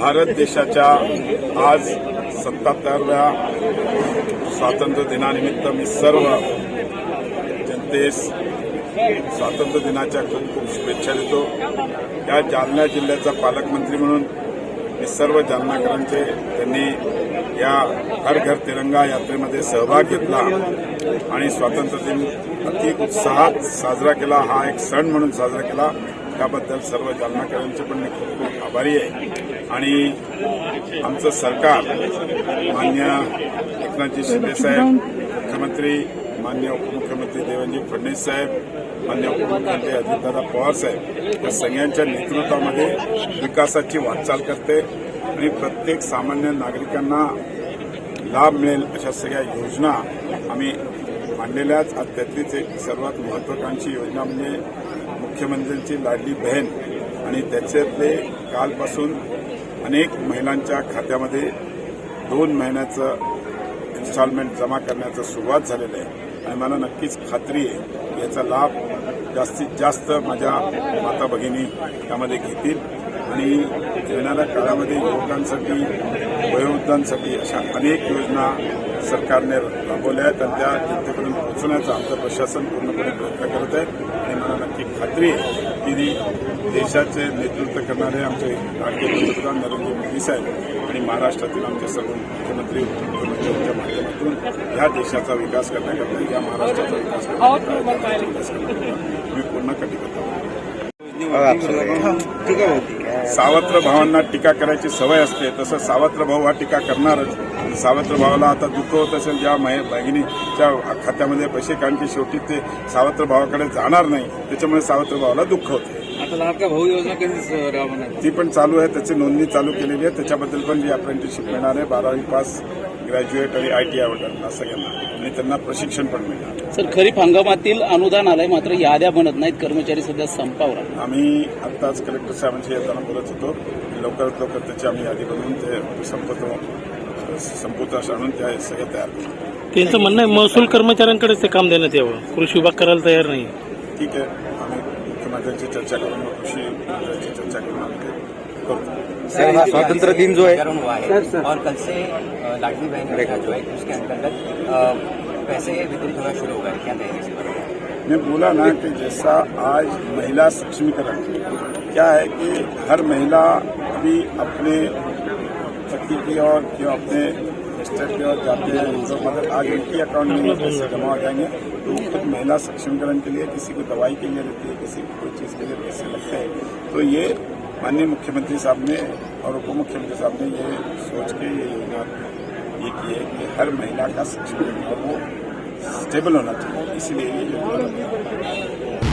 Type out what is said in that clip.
भारत देशाच्या आज सत्ताहत्तरव्या स्वातंत्र्य दिनानिमित्त मी सर्व जनतेस स्वातंत्र्य दिनाच्या खूप खूप शुभेच्छा देतो. या जालना जिल्ह्याचा पालकमंत्री म्हणून मी सर्व जालनाकरांचे त्यांनी या हर घर तिरंगा यात्रेमध्ये सहभाग घेतला आणि स्वातंत्र्य दिन अति उत्साहात साजरा केला. हा एक सण म्हणून साजरा केला. त्याबद्दल सर्व जालनाकरांचे पण मी खूप खूप आभारी आहे. आणि आमचं सरकार मान्य एकनाथजी शिंदे साहेब मुख्यमंत्री मान्य उपमुख्यमंत्री देवेंद्र फडणवीस साहेब मान्य उपमुख्यमंत्री अजितदादा पवार साहेब या सगळ्यांच्या नेतृत्वामध्ये विकासाची वाटचाल करते आणि प्रत्येक सामान्य नागरिकांना लाभ मिळेल अशा सगळ्या योजना आम्ही मांडलेल्याच आज त्यातलीच एक सर्वात महत्वाकांक्षी योजना म्हणजे मुख्यमंत्र्यांची लाडली बहीण आणि त्याच्यातले कालपासून अनेक महिलांच्या खात्यामध्ये दोन महिन्याचं इन्स्टॉलमेंट जमा करण्याचं सुरुवात झालेलं आहे. आणि मला नक्कीच खात्री आहे याचा लाभ जास्तीत जास्त माझ्या माता भगिनी त्यामध्ये घेतील. आणि येणाऱ्या काळामध्ये युवकांसाठी वयोवृद्धांसाठी अशा अनेक योजना सरकारने राबवल्या आहेत आणि त्या जनतेपर्यंत पोहोचवण्याचा आमचं प्रशासन पूर्णपणे प्रयत्न करत आहे. आणि मला नक्की खात्री आहे की देशाचे नेतृत्व करणारे आमचे लाडके पंतप्रधान नरेंद्र मोदी साहेब आणि महाराष्ट्रातील आमचे सर्व मुख्यमंत्री उपमुख्यमंत्र्यांच्या माध्यमातून या देशाचा विकास करण्याकरता या महाराष्ट्राचा विकास करण्याकरता मी पूर्ण कटिबद्ध आहे. सावत्र भावांना टीका करायची सवय असते तसं सावत्र भाऊ हा टीका करणारच. सावत्र भावाला आता दुःख होत असेल ज्या महे- भगिनीच्या खात्यामध्ये पैसे कारण की शेवटी ते सावत्र भावाकडे जाणार नाही. त्याच्यामुळे सावत्र भावाला दुःख होते. आता लाडका भाऊ योजना कधी राबवणार ती पण चालू आहे त्याची नोंदणी चालू केलेली आहे. त्याच्याबद्दल पण जी अप्रेंटिसशिप मिळणार आहे बारावी पास ग्रॅज्युएट आणि आय टी आय सगळ्यांना आणि त्यांना प्रशिक्षण पण मिळणार. सर खरीप हंगामातील अनुदान आलंय मात्र याद्या बनत नाहीत. कर्मचारी सध्या संपावर. आम्ही आत्ताच कलेक्टर साहेबांशी येताना बोलत होतो. लवकरात लवकर त्याची आम्ही यादी बनवून ते संपतो संपुतास आणून त्या सगळ्या तयार करू. त्यांचं म्हणणं आहे महसूल कर्मचाऱ्यांकडेच ते काम देण्यात यावं. कृषी विभाग करायला तयार नाही ठीक आहे. मुख्यमंत्र्यांची चर्चा करून कृषी मंत्र्यांची चर्चा करून आम्ही स्वातंत्र दिन जो है है और कल से लाडली बहन योजना जो है उसके अंतर्गत पैसे वितरित होना शुरू होगा क्या कहेंगे मैं बोला ना कि जैसा आज महिला सक्षमीकरण क्या है कि हर महिला भी अपने पति की और क्यों अपने मिस्टर के ओर जाते हैं मगर आज उनके अकाउंट में पैसे जमा हो जाएँगे तो खुद महिला सक्षमीकरण के लिए किसी को दवाई के लिए लेती है, किसी को कोई चीज़ के लिए पैसे लगते हैं। तो ये माननीय मुख्यमंत्री साहब ने और उप मुख्यमंत्री साहब ने ये सोच के ये योजना ये की है कि हर महिला का सक्षमीकरण वो स्टेबल होना चाहिए, इसीलिए ये योजना